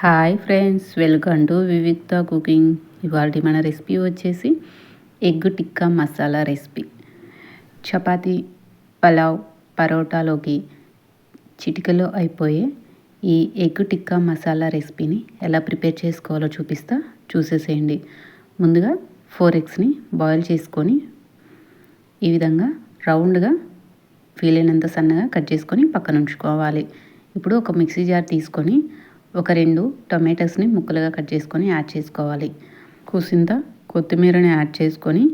Hi friends welcome to Vivikta cooking ఇవాళ మన recipe వచ్చేసి ఎగ్ టిక్కా మసాలా రెసిపీ. చపాతీ పలావ్ పరోటాలోకి చిటికలో అయిపోయే ఈ ఎగ్ టిక్కా మసాలా రెసిపీని ఎలా ప్రిపేర్ చేసుకోవాలో చూపిస్తా చూసేసేయండి. ముందుగా ఫోర్ ఎగ్స్ని బాయిల్ చేసుకొని ఈ విధంగా రౌండ్గా వీలైనంత సన్నగా కట్ చేసుకొని పక్కన ఉంచుకోవాలి. ఇప్పుడు ఒక మిక్సీ జార్ తీసుకొని ఒక రెండు టొమాటోస్ని ముక్కలుగా కట్ చేసుకొని యాడ్ చేసుకోవాలి. కూసింత కొత్తిమీరని యాడ్ చేసుకొని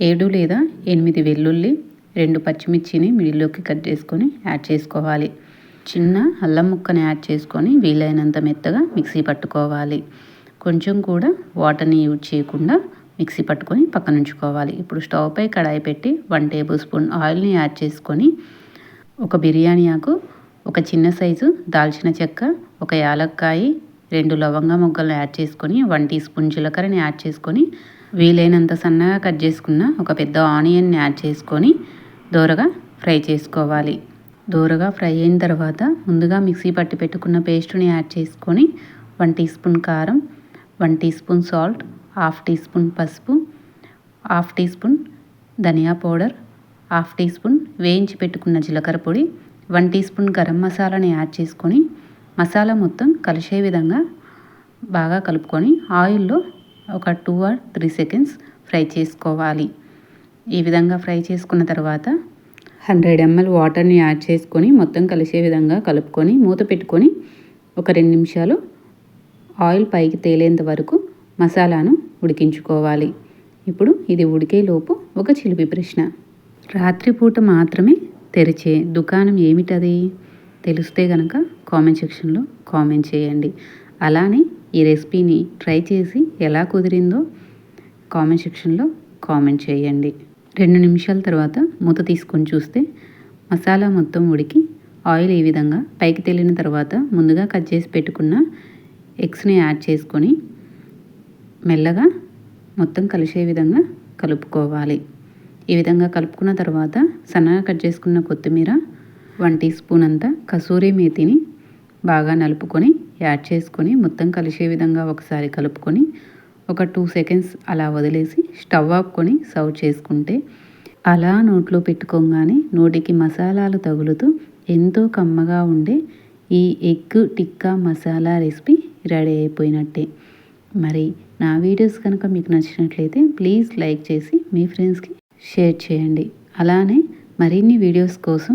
ఏడు లేదా ఎనిమిది వెల్లుల్లి రెండు పచ్చిమిర్చిని మిడిల్లోకి కట్ చేసుకొని యాడ్ చేసుకోవాలి. చిన్న అల్లం ముక్కని యాడ్ చేసుకొని వీలైనంత మెత్తగా మిక్సీ పట్టుకోవాలి. కొంచెం కూడా వాటర్ని యూజ్ చేయకుండా మిక్సీ పట్టుకొని పక్కన ఉంచుకోవాలి. ఇప్పుడు స్టవ్ పై కడాయి పెట్టి వన్ టేబుల్ స్పూన్ ఆయిల్ని యాడ్ చేసుకొని ఒక బిర్యానీ ఆకు ఒక చిన్న సైజు దాల్చిన చెక్క ఒక యాలక్కాయి రెండు లవంగ మొగ్గలను యాడ్ చేసుకొని వన్ టీ స్పూన్ జీలకర్రని యాడ్ చేసుకొని వీలైనంత సన్నగా కట్ చేసుకున్న ఒక పెద్ద ఆనియన్ని యాడ్ చేసుకొని దోరగా ఫ్రై చేసుకోవాలి. దోరగా ఫ్రై అయిన తర్వాత ముందుగా మిక్సీ పట్టి పెట్టుకున్న పేస్ట్ని యాడ్ చేసుకొని వన్ టీ స్పూన్ కారం one teaspoon salt half teaspoon పసుపు హాఫ్ టీ స్పూన్ ధనియా పౌడర్ హాఫ్ టీ స్పూన్ వేయించి పెట్టుకున్న జీలకర్ర పొడి వన్ టీ స్పూన్ గరం మసాలాని యాడ్ చేసుకొని మసాలా మొత్తం కలిసే విధంగా బాగా కలుపుకొని ఆయిల్లో ఒక two or three seconds fry చేసుకోవాలి. ఈ విధంగా ఫ్రై చేసుకున్న తర్వాత హండ్రెడ్ ఎంఎల్ వాటర్ని యాడ్ చేసుకొని మొత్తం కలిసే విధంగా కలుపుకొని మూత పెట్టుకొని ఒక రెండు నిమిషాలు ఆయిల్ పైకి తేలేంత వరకు మసాలాను ఉడికించుకోవాలి. ఇప్పుడు ఇది ఉడికేలోపు ఒక చిలిపి ప్రశ్న. రాత్రిపూట మాత్రమే తెరిచే దుకాణం ఏమిటది? తెలిస్తే కనుక కామెంట్ సెక్షన్లో కామెంట్ చేయండి. అలానే ఈ రెసిపీని ట్రై చేసి ఎలా కుదిరిందో కామెంట్ సెక్షన్లో కామెంట్ చేయండి. రెండు నిమిషాల తర్వాత మూత తీసుకొని చూస్తే మసాలా మొత్తం ఉడికి ఆయిల్ ఈ విధంగా పైకి తెలిన తర్వాత ముందుగా కట్ చేసి పెట్టుకున్న ఎగ్స్ని యాడ్ చేసుకొని మెల్లగా మొత్తం కలిసే విధంగా కలుపుకోవాలి. ఈ విధంగా కలుపుకున్న తర్వాత సన్నగా కట్ చేసుకున్న కొత్తిమీర వన్ టీ స్పూన్ అంతా కసూరి మేతిని బాగా నలుపుకొని యాడ్ చేసుకొని మొత్తం కలిసే విధంగా ఒకసారి కలుపుకొని ఒక టూ సెకండ్స్ అలా వదిలేసి స్టవ్ ఆపుకొని సర్వ్ చేసుకుంటే అలా నోట్లో పెట్టుకోగానే నోటికి మసాలాలు తగులుతూ ఎంతో కమ్మగా ఉండే ఈ egg tikka masala recipe ready అయిపోయినట్టే. మరి నా వీడియోస్ కనుక మీకు నచ్చినట్లయితే ప్లీజ్ లైక్ చేసి మీ ఫ్రెండ్స్కి షేర్ చేయండి. అలానే మరిన్ని వీడియోస్ కోసం